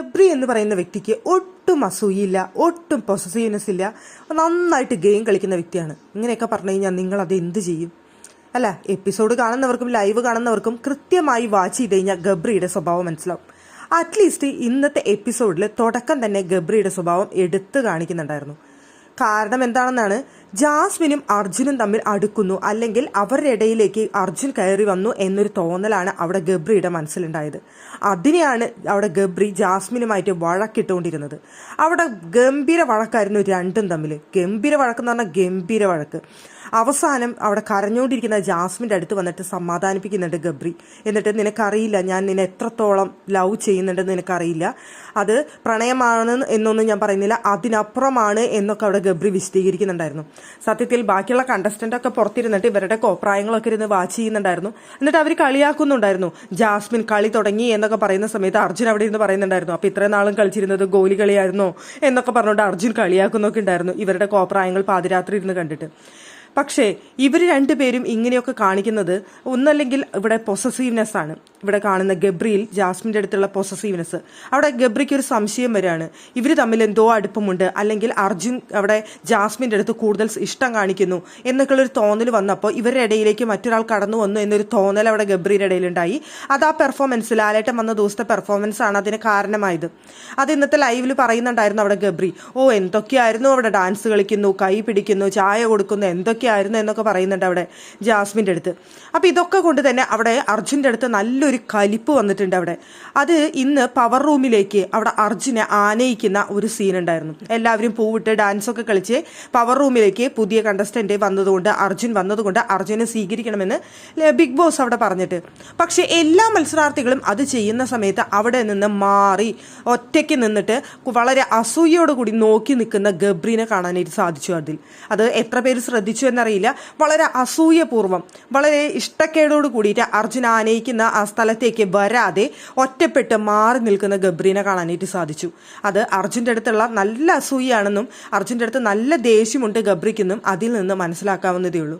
ഗബ്രി എന്ന് പറയുന്ന വ്യക്തിക്ക് ഒട്ടും അസൂയില്ല ഒട്ടും പൊസസീവ്നെസ് ഇല്ല. നന്നായിട്ട് ഗെയിം കളിക്കുന്ന വ്യക്തിയാണ്. ഇങ്ങനെയൊക്കെ പറഞ്ഞു കഴിഞ്ഞാൽ നിങ്ങൾ അത് എന്ത് ചെയ്യും? അല്ല എപ്പിസോഡ് കാണുന്നവർക്കും ലൈവ് കാണുന്നവർക്കും കൃത്യമായി വാച്ച് ചെയ്ത് കഴിഞ്ഞാൽ ഗബ്രിയുടെ സ്വഭാവം മനസ്സിലാവും. അറ്റ്ലീസ്റ്റ് ഇന്നത്തെ എപ്പിസോഡിൽ തുടക്കം തന്നെ ഗബ്രിയുടെ സ്വഭാവം എടുത്തു കാണിക്കുന്നുണ്ടായിരുന്നു. കാരണം എന്താണെന്നാണ്? ജാസ്മിനും അർജുനും തമ്മിൽ അടുക്കുന്നു. അല്ലെങ്കിൽ അവരുടെ ഇടയിലേക്ക് അർജുൻ കയറി വന്നു എന്നൊരു തോന്നലാണ് അവിടെ ഗബ്രിയുടെ മനസ്സിലുണ്ടായത്. അതിനെയാണ് അവിടെ ഗബ്രി ജാസ്മിനുമായിട്ട് വഴക്കിട്ടുകൊണ്ടിരുന്നത്. അവിടെ ഗംഭീര വഴക്കായിരുന്നു രണ്ടും തമ്മിൽ. ഗംഭീര വഴക്കെന്ന് പറഞ്ഞാൽ ഗംഭീര വഴക്ക്. അവസാനം അവിടെ കരഞ്ഞുകൊണ്ടിരിക്കുന്ന ജാസ്മിന്റെ അടുത്ത് വന്നിട്ട് സമാധാനിപ്പിക്കുന്നുണ്ട് ഗബ്രി. എന്നിട്ട് നിനക്കറിയില്ല ഞാൻ നിന്നെ എത്രത്തോളം ലവ് ചെയ്യുന്നുണ്ടെന്ന് നിനക്കറിയില്ല. അത് പ്രണയമാണ് എന്നൊന്നും ഞാൻ പറയുന്നില്ല അതിനപ്പുറമാണ് എന്നൊക്കെ അവിടെ ഗബ്രി വിശദീകരിക്കുന്നുണ്ടായിരുന്നു. സത്യത്തിൽ ബാക്കിയുള്ള കണ്ടസ്റ്റന്റ് ഒക്കെ പുറത്തിരുന്നിട്ട് ഇവരുടെ കോപ്രായങ്ങളൊക്കെ ഇരുന്ന് വാച്ച് ചെയ്യുന്നുണ്ടായിരുന്നു. എന്നിട്ട് അവർ കളിയാക്കുന്നുണ്ടായിരുന്നു. ജാസ്മിൻ കളി തുടങ്ങി എന്നൊക്കെ പറയുന്ന സമയത്ത് അർജുൻ അവിടെ ഇരുന്ന് പറയുന്നുണ്ടായിരുന്നു. അപ്പൊ ഇത്രയും നാളും കളിച്ചിരുന്നത് ഗോലി കളിയായിരുന്നോ? എന്നൊക്കെ പറഞ്ഞുകൊണ്ട് അർജുൻ കളിയാക്കുന്നൊക്കെ ഉണ്ടായിരുന്നു ഇവരുടെ കോപ്രായങ്ങൾ പാതിരാത്രി ഇരുന്ന് കണ്ടിട്ട്. പക്ഷേ ഇവർ രണ്ടുപേരും ഇങ്ങനെയൊക്കെ കാണിക്കുന്നത് ഒന്നല്ലെങ്കിൽ ഇവിടെ പൊസസീവ്നെസ് ആണ്. ഇവിടെ കാണുന്ന ഗബ്രിയിൽ ജാസ്മിന്റെ അടുത്തുള്ള പൊസസീവ്നെസ് അവിടെ ഗബ്രിക്ക് ഒരു സംശയം വരികയാണ്. ഇവർ തമ്മിൽ എന്തോ അടുപ്പമുണ്ട്. അല്ലെങ്കിൽ അർജുൻ അവിടെ ജാസ്മിന്റെ അടുത്ത് കൂടുതൽ ഇഷ്ടം കാണിക്കുന്നു എന്നൊക്കെയുള്ളൊരു തോന്നൽ വന്നപ്പോൾ ഇവരുടെ ഇടയിലേക്ക് മറ്റൊരാൾ കടന്നു വന്നു എന്നൊരു തോന്നൽ അവിടെ ഗബ്രിയുടെ ഇടയിലുണ്ടായി. അത് ആ പെർഫോമൻസ് ലാലേട്ടൻ വന്ന ദിവസത്തെ പെർഫോമൻസ് ആണ് അതിന് കാരണമായത്. അത് ഇന്നത്തെ ലൈവിൽ പറയുന്നുണ്ടായിരുന്നു അവിടെ ഗബ്രി. ഓ എന്തൊക്കെയായിരുന്നു അവിടെ ഡാൻസ് കളിക്കുന്നു കൈ പിടിക്കുന്നു ചായ കൊടുക്കുന്നു എന്തൊക്കെയായിരുന്നു എന്നൊക്കെ പറയുന്നുണ്ട് അവിടെ ജാസ്മിന്റെ അടുത്ത്. അപ്പോൾ ഇതൊക്കെ കൊണ്ട് തന്നെ അവിടെ അർജുന്റെ അടുത്ത് നല്ലൊരു കലിപ്പ് വന്നിട്ടുണ്ട് അവിടെ. അത് ഇന്ന് പവർ റൂമിലേക്ക് അവിടെ അർജുനെ ആനയിക്കുന്ന ഒരു സീൻ ഉണ്ടായിരുന്നു എല്ലാവരും പൂവിട്ട് ഡാൻസ് ഒക്കെ കളിച്ച് പവർ റൂമിലേക്ക് പുതിയ കണ്ടസ്റ്റന്റ് വന്നതുകൊണ്ട് അർജുൻ വന്നതുകൊണ്ട് അർജുനെ സ്വീകരിക്കണമെന്ന് ബിഗ് ബോസ് അവിടെ പറഞ്ഞിട്ട്. പക്ഷേ എല്ലാ മത്സരാർത്ഥികളും അത് ചെയ്യുന്ന സമയത്ത് അവിടെ നിന്ന് മാറി ഒറ്റയ്ക്ക് നിന്നിട്ട് വളരെ അസൂയയോടുകൂടി നോക്കി നിൽക്കുന്ന ഗബ്രീനെ കാണാനായിട്ട് സാധിച്ചു അതിൽ. അത് എത്ര പേര് ശ്രദ്ധിച്ചു എന്നറിയില്ല വളരെ അസൂയപൂർവം വളരെ ഇഷ്ടക്കേടോട് കൂടിയിട്ട് അർജുന ആനയിക്കുന്ന ആ സ്ഥലത്തേക്ക് വരാതെ ഒറ്റപ്പെട്ട് മാറി നിൽക്കുന്ന ഗബ്രീനെ കാണാനായിട്ട് സാധിച്ചു. അത് അർജുന്റെ അടുത്തുള്ള നല്ല അസൂയാണെന്നും അർജുന്റെ അടുത്ത് നല്ല ദേഷ്യമുണ്ട് ഗബ്രിക്കെന്നും അതിൽ നിന്ന് മനസ്സിലാക്കാവുന്നതേ ഉള്ളൂ.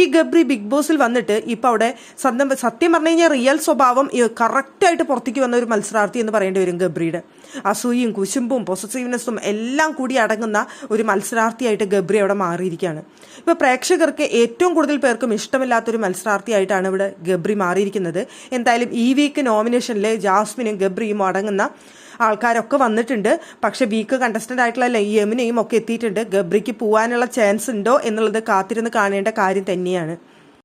ഈ ഗബ്രി ബിഗ് ബോസിൽ വന്നിട്ട് ഇപ്പോൾ അവിടെ സത്യം സത്യം പറഞ്ഞു കഴിഞ്ഞാൽ റിയൽ സ്വഭാവം കറക്റ്റായിട്ട് പുറത്തേക്ക് വന്ന ഒരു മത്സരാർത്ഥി എന്ന് പറയേണ്ടി വരും ഗബ്രിയുടെ. അസൂയും കുശുമ്പും പൊസസീവ്നെസ്സും എല്ലാം കൂടി അടങ്ങുന്ന ഒരു മത്സരാർത്ഥിയായിട്ട് ഗബ്രി അവിടെ മാറിയിരിക്കുകയാണ്. ഇപ്പോൾ പ്രേക്ഷകർക്ക് ഏറ്റവും കൂടുതൽ പേർക്കും ഇഷ്ടമില്ലാത്ത ഒരു മത്സരാർത്ഥിയായിട്ടാണ് ഇവിടെ ഗബ്രി മാറിയിരിക്കുന്നത്. എന്തായാലും ഈ വീക്ക് നോമിനേഷനിൽ ജാസ്മിനും ഗബ്രിയും അടങ്ങുന്ന ആൾക്കാരൊക്കെ വന്നിട്ടുണ്ട്. പക്ഷെ വീക്ക് കണ്ടസ്റ്റന്റ് ആയിട്ടുള്ള യമുനയും ഒക്കെ എത്തിയിട്ടുണ്ട്. ഗബ്രിക്ക് പോകാനുള്ള ചാൻസ് ഉണ്ടോ എന്നുള്ളത് കാത്തിരുന്ന് കാണേണ്ട കാര്യം തന്നെയാണ്.